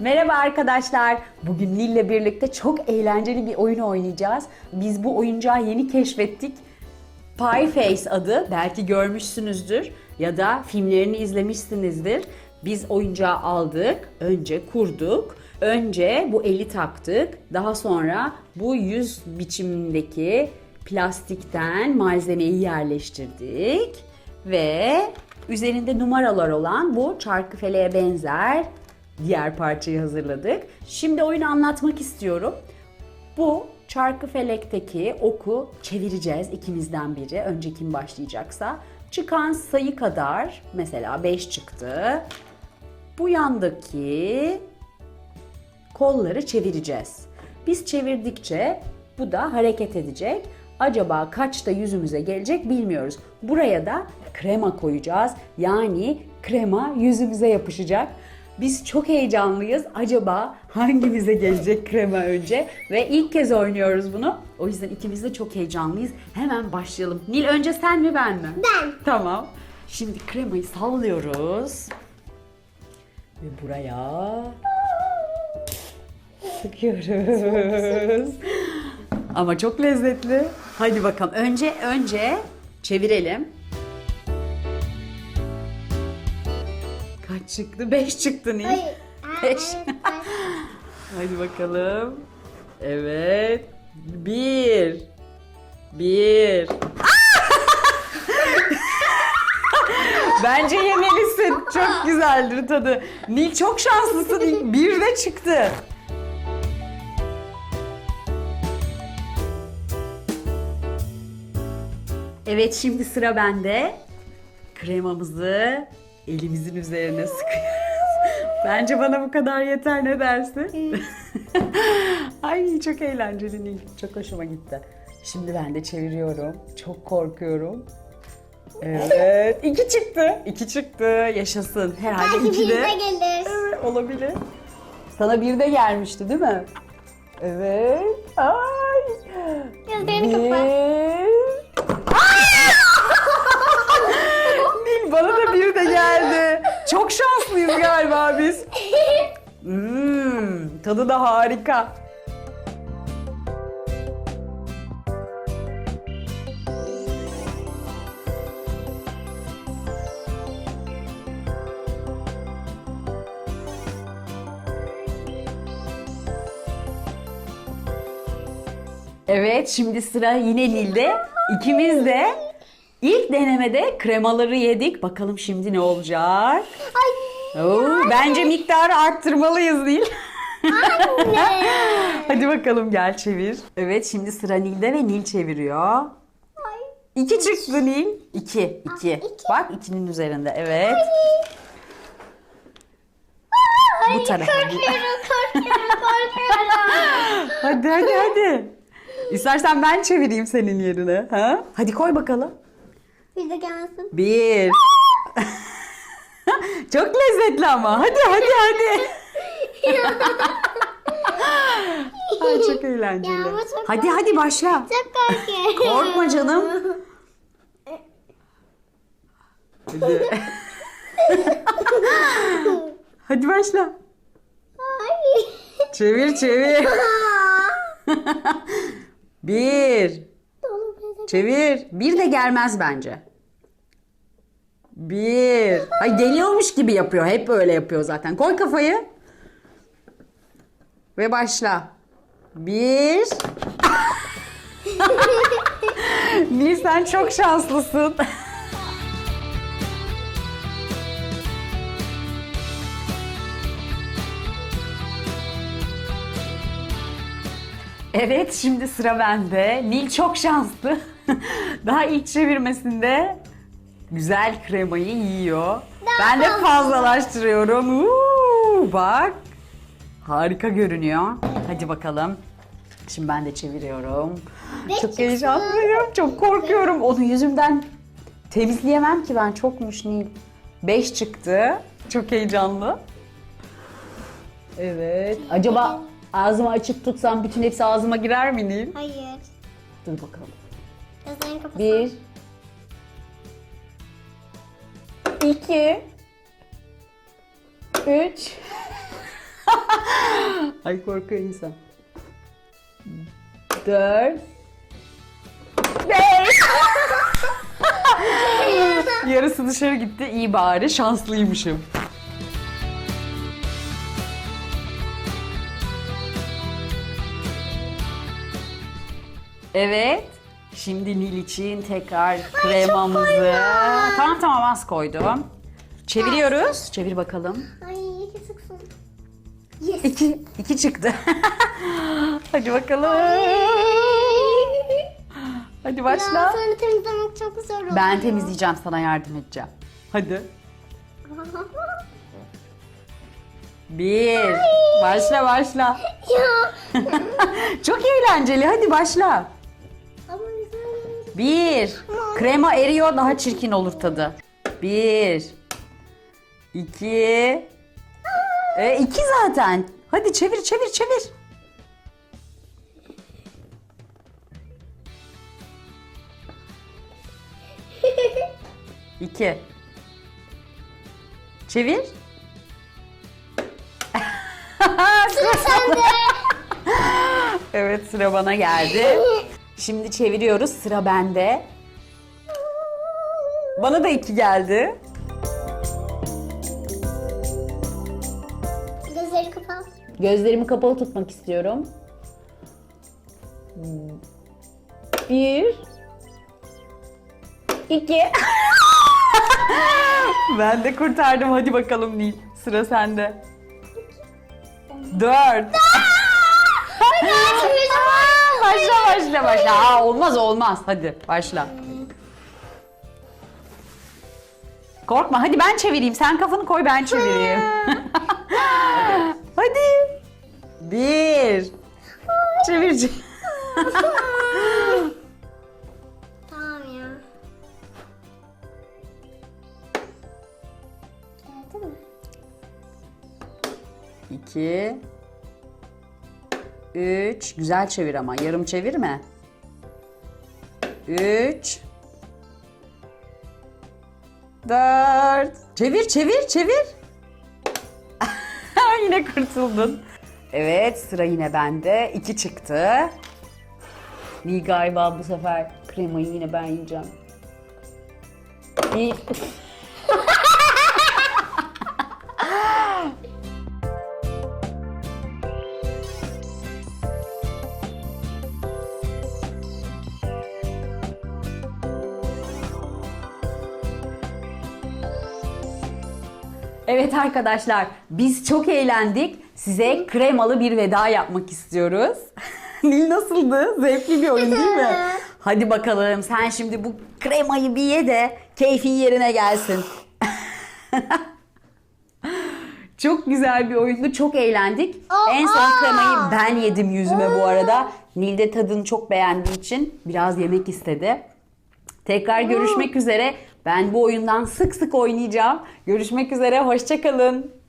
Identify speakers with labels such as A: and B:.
A: Merhaba arkadaşlar. Bugün Nil'le birlikte çok eğlenceli bir oyun oynayacağız. Biz bu oyuncağı yeni keşfettik. Pie Face adı. Belki görmüşsünüzdür ya da filmlerini izlemişsinizdir. Biz oyuncağı aldık, önce kurduk. Önce bu eli taktık. Daha sonra bu yüz biçimindeki plastikten malzemeyi yerleştirdik ve üzerinde numaralar olan bu çarkıfeleğe benzer diğer parçayı hazırladık. Şimdi oyunu anlatmak istiyorum. Bu çarkı felekteki oku çevireceğiz ikimizden biri. Önce kim başlayacaksa. Çıkan sayı kadar mesela 5 çıktı. Bu yandaki kolları çevireceğiz. Biz çevirdikçe bu da hareket edecek. Acaba kaçta yüzümüze gelecek bilmiyoruz. Buraya da krema koyacağız. Yani krema yüzümüze yapışacak. Biz çok heyecanlıyız. Acaba hangimize gelecek krema önce? Ve ilk kez oynuyoruz bunu. O yüzden ikimiz de çok heyecanlıyız. Hemen başlayalım. Nil önce sen mi ben mi?
B: Ben.
A: Tamam. Şimdi kremayı sallıyoruz. Ve buraya sıkıyoruz. Ama çok lezzetli. Hadi bakalım. Önce önce çevirelim. Kaç çıktı? 5 çıktı Nil.
B: Hayır.
A: Beş. Hadi bakalım. Evet. Bir. Bir. Bence yemelisin. Çok güzeldir tadı. Nil çok şanslısın. İlk Bir de çıktı. Evet şimdi sıra bende. Kremamızı elimizin üzerine sıkıyoruz. Bence bana bu kadar yeter ne dersin? Ay çok eğlenceli Nil. Çok hoşuma gitti. Şimdi ben de çeviriyorum. Çok korkuyorum. Evet. iki çıktı. İki çıktı. Yaşasın. Herhalde
B: Belki
A: iki de.
B: de gelir.
A: Evet, olabilir. Sana bir de gelmişti değil mi? Evet. Ay.
B: Gözlerini kapat
A: bana da bir de geldi. Çok şanslıyız galiba biz. Hmm, tadı da harika. Evet, şimdi sıra yine Nil'de. İkimiz de ilk denemede kremaları yedik. Bakalım şimdi ne olacak?
B: Ay.
A: Oo, bence miktarı arttırmalıyız değil.
B: Anne.
A: Hadi bakalım gel çevir. Evet şimdi sıra Nil'de ve Nil çeviriyor.
B: Ay.
A: İki çıktı Nil. İki. iki.
B: iki.
A: Bak ikinin üzerinde. Evet. Bu tarafa.
B: Korkuyorum, korkuyorum, korkuyorum.
A: Hadi hadi hadi. İstersen ben çevireyim senin yerine. Ha? Hadi koy bakalım.
B: Bir de gelsin.
A: Bir. Çok lezzetli ama. Hadi hadi hadi. Ay çok eğlenceli.
B: Ya, bu çok
A: hadi hadi başla.
B: Çok korkuyorum.
A: Korkma canım. Hadi. hadi başla.
B: Ay.
A: Çevir çevir. Bir. Çevir. Bir de gelmez bence. Bir. Ay deniyormuş gibi yapıyor. Hep öyle yapıyor zaten. Koy kafayı. Ve başla. Bir. Nil sen çok şanslısın. Evet şimdi sıra bende. Nil çok şanslı. Daha ilk çevirmesinde güzel kremayı yiyor. Ben de
B: fazla.
A: fazlalaştırıyorum. Uuu, bak. Harika görünüyor. Hadi bakalım. Şimdi ben de çeviriyorum. Çok heyecanlıyım. Çok korkuyorum. Onu yüzümden temizleyemem ki ben. Çokmuş Nil. 5 çıktı. Çok heyecanlı. Evet. Acaba ağzımı açık tutsam bütün hepsi ağzıma girer mi Nil?
B: Hayır.
A: Dur bakalım.
B: Gözlerini.
A: Bir. İki. Üç. Ay korkuyor insan. Dört. Beş. Yarısı dışarı gitti. İyi bari. Şanslıymışım. Evet. Şimdi Nil için tekrar kremamızı. Tamam tamam az koydum. Çeviriyoruz. Çevir bakalım.
B: Ay iki sıksın. Yes.
A: İki, iki çıktı. Hadi bakalım. Hadi
B: Ya
A: başla.
B: sonra temizlemek çok zor oluyor.
A: Ben temizleyeceğim sana yardım edeceğim. Hadi. Bir. Başla başla.
B: ya.
A: Çok eğlenceli. Hadi başla. Bir. Krema eriyor daha çirkin olur tadı. Bir. İki. E, iki zaten. Hadi çevir çevir çevir. İki. Çevir.
B: Sıra sende.
A: Evet sıra bana geldi. Şimdi çeviriyoruz. Sıra bende. Bana da iki geldi.
B: Gözleri kapat.
A: Gözlerimi kapalı tutmak istiyorum. Bir. İki. ben de kurtardım. Hadi bakalım Nil. Sıra sende. Dört. Başla başla başla. Aa, olmaz olmaz. Hadi başla. Korkma hadi ben çevireyim. Sen kafanı koy ben çevireyim. hadi. Bir. Çevir.
B: tamam ya. Geldi mi?
A: İki. Üç. Güzel çevir ama. Yarım çevirme. Üç. Dört. Çevir, çevir, çevir. yine kurtuldun. Evet, sıra yine bende. İki çıktı. Nil galiba bu sefer kremayı yine ben yiyeceğim. Bir. Evet arkadaşlar biz çok eğlendik. Size kremalı bir veda yapmak istiyoruz. Nil nasıldı? Zevkli bir oyun değil mi? Hadi bakalım sen şimdi bu kremayı bir ye de keyfin yerine gelsin. çok güzel bir oyundu. Çok eğlendik. En son kremayı ben yedim yüzüme bu arada. Nil de tadını çok beğendiği için biraz yemek istedi. Tekrar görüşmek üzere. Ben bu oyundan sık sık oynayacağım. Görüşmek üzere. Hoşçakalın.